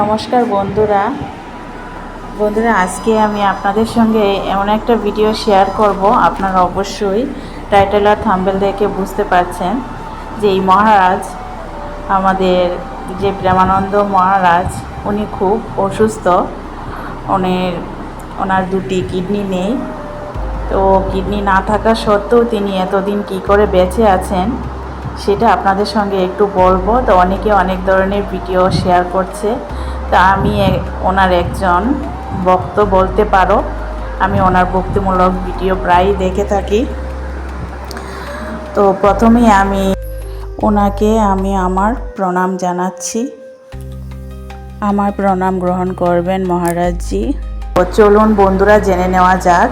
নমস্কার বন্ধুরা। বন্ধুরা, আজকে আমি আপনাদের সঙ্গে এমন একটা ভিডিও শেয়ার করব। আপনারা অবশ্যই টাইটেল আর থাম্বেল দেখে বুঝতে পারছেন যে এই মহারাজ, আমাদের যে প্রেমানন্দ মহারাজ, উনি খুব অসুস্থ। ওনের ওনার দুটি কিডনি নেই। তো কিডনি না থাকা সত্ত্বেও তিনি এতদিন কি করে বেঁচে আছেন? সেটা আপনাদের সঙ্গে একটু বলব। তো অনেকে অনেক ধরনের ভিডিও শেয়ার করছে। তা আমি ওনার একজন ভক্ত বলতে পারো। আমি ওনার ভক্তিমূলক ভিডিও প্রায়ই দেখে থাকি। তো প্রথমেই আমি ওনাকে আমি আমার প্রণাম জানাচ্ছি। আমার প্রণাম গ্রহণ করবেন মহারাজজি। চলুন বন্ধুরা, জেনে নেওয়া যাক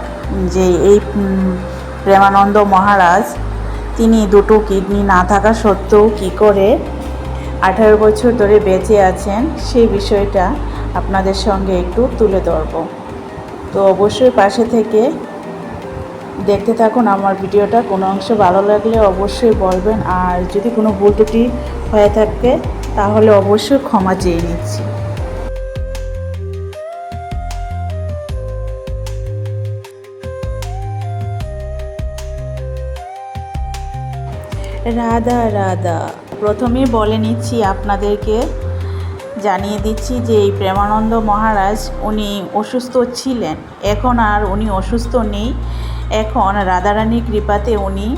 যে এই প্রেমানন্দ মহারাজ তিনি দুটো কিডনি না থাকা সত্ত্বেও কী করে আঠারো বছর ধরে বেঁচে আছেন, সেই বিষয়টা আপনাদের সঙ্গে একটু তুলে ধরব। তো অবশ্যই পাশে থেকে দেখতে থাকুন আমার ভিডিওটা, কোনো অংশ ভালো লাগলে অবশ্যই বলবেন। আর যদি কোনো ভুল ত্রুটি হয়ে থাকে, তাহলে অবশ্যই ক্ষমা চেয়ে নিচ্ছি। রাধা রাধা। প্রথমে বলে নিচ্ছি আপনাদেরকে, জানিয়ে দিচ্ছি যে এই প্রেমানন্দ মহারাজ উনি অসুস্থ ছিলেন। এখন আর উনি অসুস্থ নেই। এখন রাধারানীর কৃপাতে উনি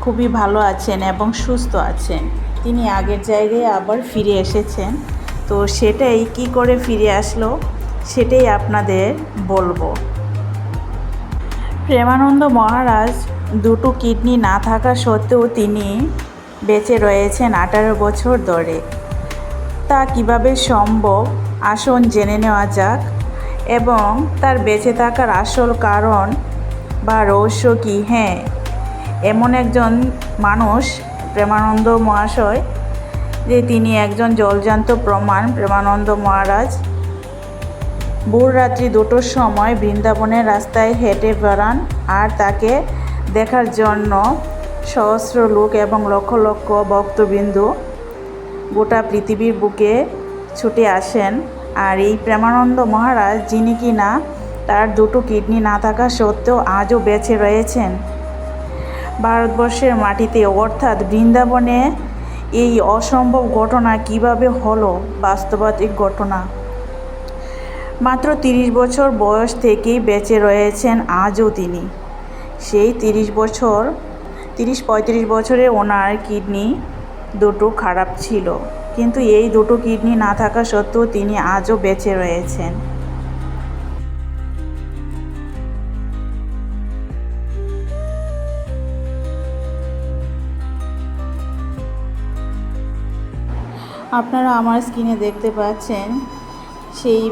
খুবই ভালো আছেন এবং সুস্থ আছেন। তিনি আগের জায়গায় আবার ফিরে এসেছেন। তো সেটাই কি করে ফিরে আসলো, সেটাই আপনাদের বলব। প্রেমানন্দ মহারাজ দুটো কিডনি না থাকা সত্ত্বেও তিনি বেঁচে রয়েছেন আঠারো বছর ধরে। তা কীভাবে সম্ভব? আসন জেনে নেওয়া যাক। এবং তার বেঁচে থাকার আসল কারণ বা রহস্য কী? হ্যাঁ এমন একজন মানুষ, প্রেমানন্দ মহাশয়, যে তিনি একজন জলজান্ত প্রমাণ, প্রেমানন্দ মহারাজ। ভোর রাত্রি দুটোর সময় বৃন্দাবনের রাস্তায় হেঁটে বেড়ান আর তাকে দেখার জন্য সহস্র লোক এবং লক্ষ লক্ষ ভক্তবিন্দু গোটা পৃথিবীর বুকে ছুটে আসেন। আর এই প্রেমানন্দ মহারাজ, যিনি কি না, তার দুটো কিডনি না থাকা সত্ত্বেও আজও বেঁচে রয়েছেন। ভারতবর্ষের মাটিতে, অর্থাৎ বৃন্দাবনে এই অসম্ভব ঘটনা কীভাবে হলো বাস্তবাতিক ঘটনা। মাত্র তিরিশ বছর বয়স থেকেই বেঁচে রয়েছেন আজও তিনি। সেই তিরিশ বছর, তিরিশ পঁয়ত্রিশ বছরে ওনার কিডনি দুটো খারাপ ছিল। কিন্তু এই দুটো কিডনি না থাকা সত্ত্বেও তিনি আজও বেঁচে রয়েছেন। আপনারা আমার স্ক্রিনে দেখতে পাচ্ছেন সেই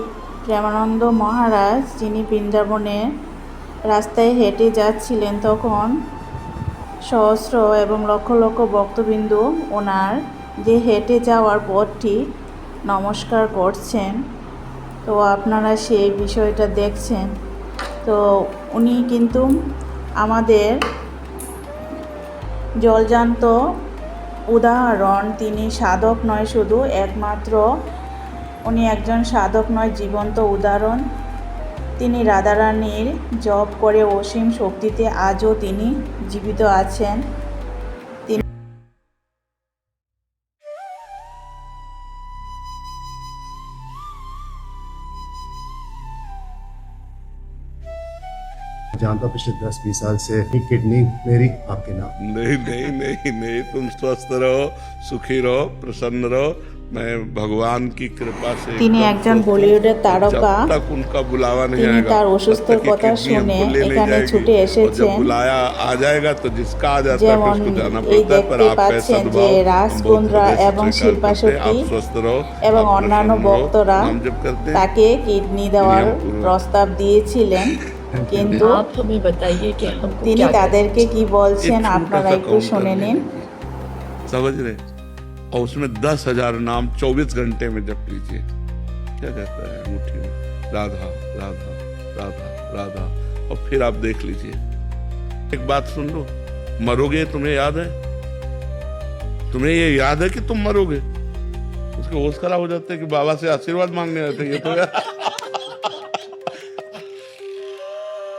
প্রেমানন্দ মহারাজ, যিনি বৃন্দাবনে রাস্তায় হেঁটে যাচ্ছিলেন তখন সহস্র এবং লক্ষ লক্ষ ভক্তবিন্দু ওনার যে হেঁটে যাওয়ার পথটি নমস্কার করছেন। তো আপনারা সেই বিষয়টা দেখছেন। তো উনি কিন্তু আমাদের জলজান্ত উদাহরণ। তিনি সাধক নয় শুধু, একমাত্র। উনি একজন সাধক নয়, জীবন্ত উদাহরণ। তিনি রাধারানীর জপ করে অসীম শক্তিতে আজও তিনি জীবিত আছেন। जानता हूँ पिछले दस बीस साल से ये किडनी मेरी आपके नाम नहीं नहीं नहीं नहीं तुम स्वस्थ रहो सुखी रहो प्रसन्न रहो मैं भगवान की कृपा से তিনি एकदम একজন स्वस्थ हूँ। বলিউডের তারকা जब तक उनका बुलावा नहीं তিনি आएगा তার तब অসুস্থর तक ये কথা किडनी हमको শুনে ले नहीं এখানে जाएगी। ছুটে और এসেছেন। जब बुलाया आ जाएगा तो जिसका आ जाता है যেমন फिर उसको जाना এই पड़ता है पर দেখতে आप পাচ্ছেন ऐसा যে दबाव রাজ हम बहुत কুন্দ্রা हृदय से এবং स्वीकार শিল্পা करते हैं। শেট্টি आप स्वस्थ रहो এবং आप অন্যান্য प्रसन्न रहो, ভক্তরা नाम जप करते हैं তাকে কিডনি দেওয়ার নিয়মপূর্বক। প্রস্তাব দিয়েছিলেন কিন্তু आप हमें बताइए कि हमको তিনি क्या करना তাদেরকে কি एक বলছেন छोटा আপনারা सा একটু काउंटर শুনে ले নিন लीजिए। समझ रहे और उसमें दस हजार नाम चौबीस घंटे में जप लीजिए क्या कहता है मुट्ठी में राधा राधा राधा राधा और फिर आप देख लीजिए एक बात सुन लो मरोगे तुम्हें याद है तुम्हें ये याद है कि तुम मरोगे तो उसके होश खराब हो जाते हैं कि बाबा से आशीर्वाद मांगने आते हैं ये तो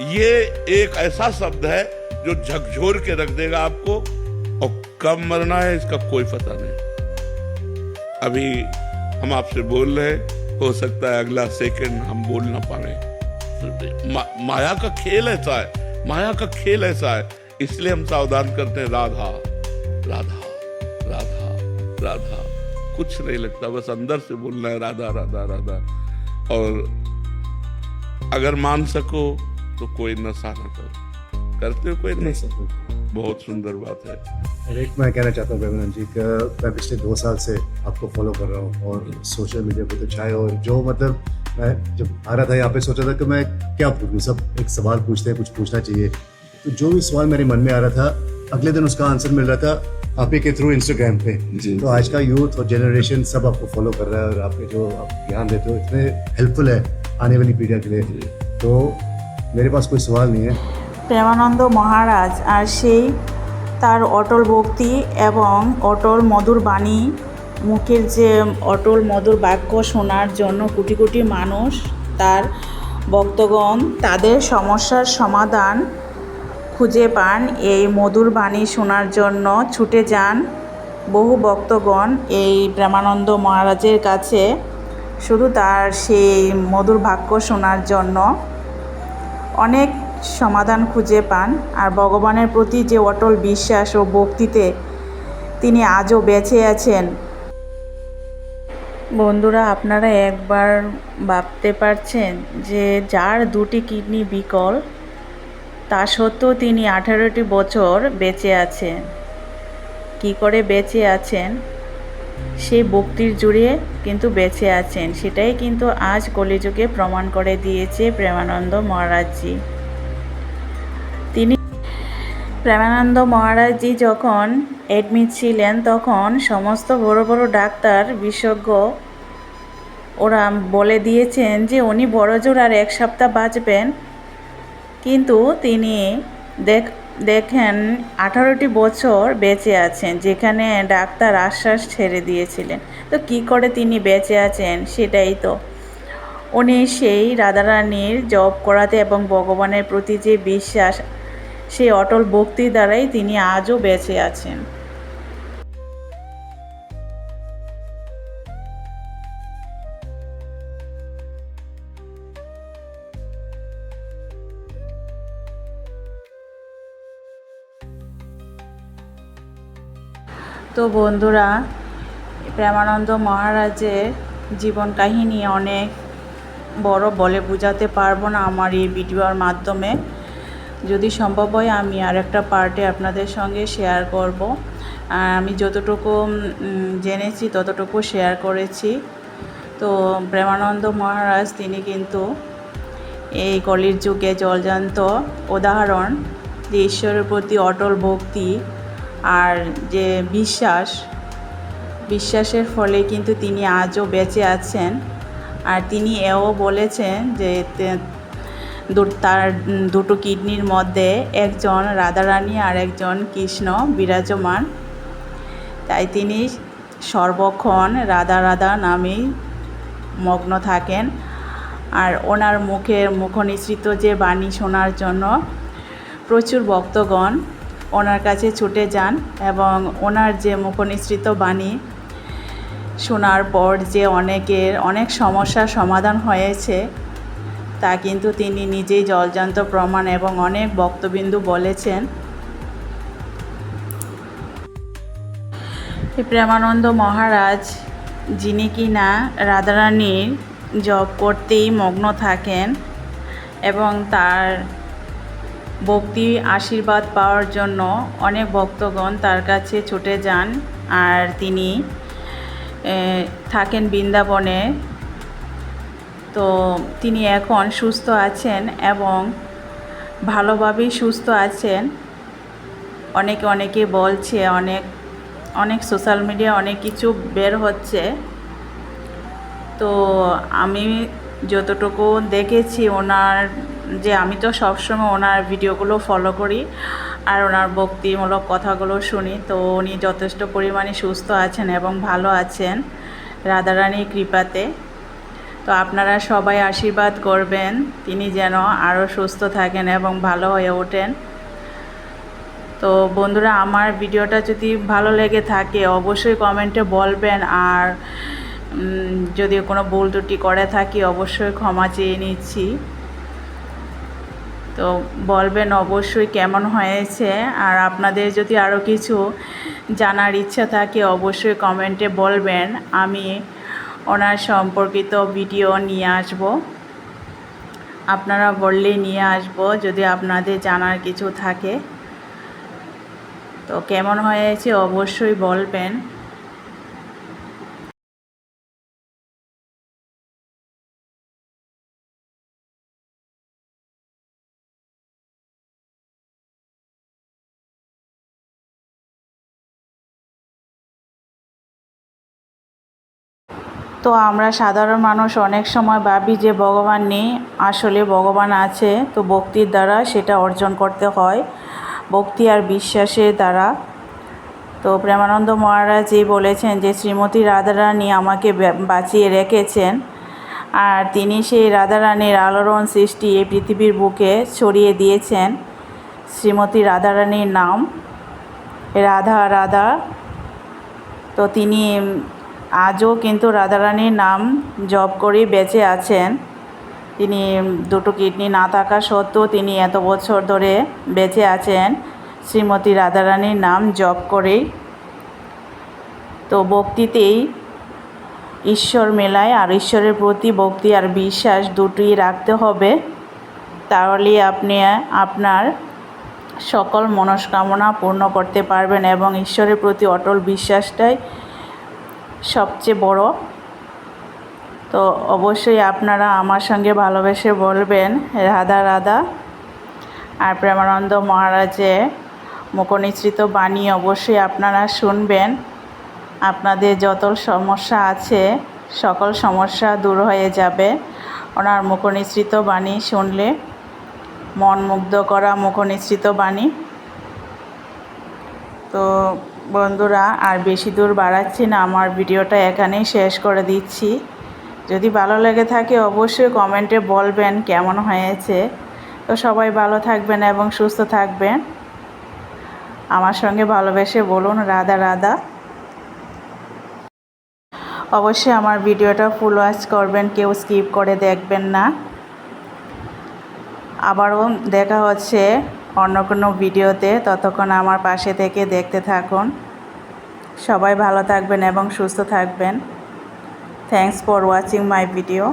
ये एक ऐसा शब्द है जो झकझोर के रख देगा आपको और कब मरना है इसका कोई पता नहीं। अभी हम आपसे बोल रहे हैं, सकता है अगला सेकंड हम बोल ना पाए। मा, माया का खेल ऐसा है माया का खेल ऐसा है इसलिए हम सावधान करते हैं राधा राधा राधा राधा। कुछ नहीं लगता बस अंदर से बोलना है राधा राधा राधा। और अगर मान सको तो कोई नशा न करो। करते हो कोई नशा बहुत सुंदर बात है। एक मैं कहना चाहता हूँ बेबनंद जी कि मैं पिछले दो साल से आपको फॉलो कर रहा हूँ और सोशल मीडिया पे तो चाहे और जो मतलब मैं जब आ रहा था यहाँ पे सोचा था कि मैं क्या पूछूँ? सब एक सवाल पूछते हैं कुछ पूछना चाहिए। तो जो भी सवाल मेरे मन में आ रहा था अगले दिन उसका आंसर मिल रहा था आप ही के थ्रू इंस्टाग्राम पे। जी। तो आज का यूथ और जनरेशन सब आपको फॉलो कर रहा है और आपके जो आप ज्ञान देते हो इतने हेल्पफुल है आने वाली पीढ़ियों के लिए। तो मेरे पास कोई सवाल नहीं है প্রেমানন্দ মহারাজ আর সেই তার অটল ভক্তি এবং অটল মধুর বাণী মুখের যে অটল মধুর বাক্য শোনার জন্য কোটি কোটি মানুষ তার ভক্তগণ তাদের সমস্যার সমাধান খুঁজে পান এই মধুর বাণী শোনার জন্য ছুটে যান বহু ভক্তগণ এই প্রেমানন্দ মহারাজের কাছে শুধু তার সেই মধুর বাক্য শোনার জন্য অনেক সমাধান খুঁজে পান আর ভগবানের প্রতি যে অটল বিশ্বাস ও ভক্তিতে তিনি আজও বেঁচে আছেন। বন্ধুরা, আপনারা একবার ভাবতে পারছেন যে যার দুটি কিডনি বিকল, তা সত্ত্বেও তিনি আঠারোটি বছর বেঁচে আছেন। কি করে বেঁচে আছেন? সেই ভক্তির জুড়ে কিন্তু বেঁচে আছেন। সেটাই কিন্তু আজ কলিযুগে প্রমাণ করে দিয়েছে প্রেমানন্দ মহারাজজি। তিনি প্রেমানন্দ মহারাজজি যখন অ্যাডমিট ছিলেন, তখন সমস্ত বড় বড় ডাক্তার, বিশেষজ্ঞ, ওরা বলে দিয়েছেন যে, উনি বড় জোর আর এক সপ্তাহ বাঁচবেন। কিন্তু তিনি দেখ দেখেন, আঠারোটি বছর বেঁচে আছেন, যেখানে ডাক্তার আশ্বাস ছেড়ে দিয়েছিলেন। তো কি করে তিনি বেঁচে আছেন সেটাই তো। উনি সেই রাধারানীর জব করাতে এবং ভগবানের প্রতি যে বিশ্বাস, সেই অটল ভক্তি দ্বারাই তিনি আজও বেঁচে আছেন। তো বন্ধুরা, প্রেমানন্দ মহারাজের জীবন কাহিনী অনেক বড় বলে বোঝাতে পারব না আমার এই ভিডিওর মাধ্যমে। যদি সম্ভব হয় আমি আর একটা পার্টে আপনাদের সঙ্গে শেয়ার করব। আমি যতটুকু জেনেছি ততটুকু শেয়ার করেছি। তো প্রেমানন্দ মহারাজ, তিনি কিন্তু এই কলির যুগে জলজান্ত উদাহরণ যে ঈশ্বরের প্রতি অটল ভক্তি আর যে বিশ্বাস, বিশ্বাসের ফলে কিন্তু তিনি আজও বেঁচে আছেন। আর তিনি এও বলেছেন যে তার দুটো কিডনির মধ্যে একজন রাধারানী আর একজন কৃষ্ণ বিরাজমান। তাই তিনি সর্বক্ষণ রাধা রাধা নামেই মগ্ন থাকেন। আর ওনার মুখের মুখনিসৃত যে বাণী শোনার জন্য প্রচুর ভক্তগণ ওনার কাছে ছুটে যান এবং ওনার যে মুখনিসৃত বাণী শোনার পর যে অনেকের অনেক সমস্যার সমাধান হয়েছে, তা কিন্তু তিনি নিজেই জলজান্ত প্রমাণ এবং অনেক বক্তবিন্দু বলেছেন। প্রেমানন্দ মহারাজ, যিনি কিনা রাধারানীর জপ করতেই মগ্ন থাকেন এবং তার ভক্তি আশীর্বাদ পাওয়ার জন্য অনেক ভক্তগণ তার কাছে ছুটে যান আর তিনি থাকেন বৃন্দাবনে। তো তিনি এখন সুস্থ আছেন এবং ভালোভাবেই সুস্থ আছেন। অনেকে অনেকে বলছে, অনেক অনেক সোশ্যাল মিডিয়া অনেক কিছু বের হচ্ছে। তো আমি যতটুকু দেখেছি ওনার যে আমি তো সবসময় ওনার ভিডিওগুলো ফলো করি আর ওনার ভক্তিমূলক কথাগুলো শুনি। তো উনি যথেষ্ট পরিমাণে সুস্থ আছেন এবং ভালো আছেন রাধারানীর কৃপাতে। তো আপনারা সবাই আশীর্বাদ করবেন, তিনি যেন আরও সুস্থ থাকেন এবং ভালো হয়ে ওঠেন। তো বন্ধুরা, আমার ভিডিওটা যদি ভালো লেগে থাকে, অবশ্যই কমেন্টে বলবেন আর যদি কোনো ভুল ত্রুটি করে থাকি, অবশ্যই ক্ষমা চেয়ে নিচ্ছি। তো বলবেন অবশ্যই কেমন হয়েছে। আর আপনাদের যদি আরও কিছু জানার ইচ্ছা থাকে, অবশ্যই কমেন্টে বলবেন। আমি ওনার সম্পর্কিত ভিডিও নিয়ে আসব। আপনারা বললেই নিয়ে আসব, যদি আপনাদের জানার কিছু থাকে। তো কেমন হয়েছে অবশ্যই বলবেন। তো আমরা সাধারণ মানুষ অনেক সময় ভাবি যে ভগবান নেই, আসলে ভগবান আছে, তো ভক্তির দ্বারা সেটা অর্জন করতে হয়, ভক্তি আর বিশ্বাসের দ্বারা। তো প্রেমানন্দ মহারাজই বলেছেন যে শ্রীমতী রাধারানী আমাকে বাঁচিয়ে রেখেছেন, আর তিনি সেই রাধারানীর আলোড়ন সৃষ্টি এই পৃথিবীর বুকে ছড়িয়ে দিয়েছেন। শ্রীমতী রাধারানীর নাম রাধা রাধা। তো তিনি আজও কিন্তু রাধারানীর নাম জপ করেই বেঁচে আছেন। তিনি দুটো কিডনি না থাকা সত্ত্বেও তিনি এত বছর ধরে বেঁচে আছেন। শ্রীমতী রাধারানীর নাম জপ করেই। তো ভক্তিতেই ঈশ্বর মেলায় আর ঈশ্বরের প্রতি ভক্তি আর বিশ্বাস দুটোই রাখতে হবে। তাহলে আপনি, আপনার সকল মনস্কামনা পূর্ণ করতে পারবেন এবং ঈশ্বরের প্রতি অটল বিশ্বাসটাই সবচেয়ে বড়। তো অবশ্যই আপনারা আমার সঙ্গে ভালোবেসে বলবেন, রাধা রাধা। আর প্রেমানন্দ মহারাজের মুখনিসৃত বাণী অবশ্যই আপনারা শুনবেন। আপনাদের যত সমস্যা আছে, সকল সমস্যা দূর হয়ে যাবে। ওনার মুখনিসৃত বাণী শুনলে মন মুগ্ধ করা মুখনিসৃত বাণী। তো বন্ধুরা, আর বেশি দূর বাড়াচ্ছি না, আমার ভিডিওটা এখানেই শেষ করে দিচ্ছি। যদি ভালো লেগে থাকে, অবশ্যই কমেন্টে বলবেন কেমন হয়েছে। তো সবাই ভালো থাকবেন এবং সুস্থ থাকবেন। আমার সঙ্গে ভালোবেসে বলুন, রাধা রাধা। অবশ্যই আমার ভিডিওটা ফুল ওয়াচ করবেন, কেউ স্কিপ করে দেখবেন না। আবারও দেখা হচ্ছে অন্য কোনো ভিডিওতে ততক্ষণ আমার পাশে থেকে দেখতে থাকুন। সবাই ভালো থাকবেন এবং সুস্থ থাকবেন। Thanks for watching my video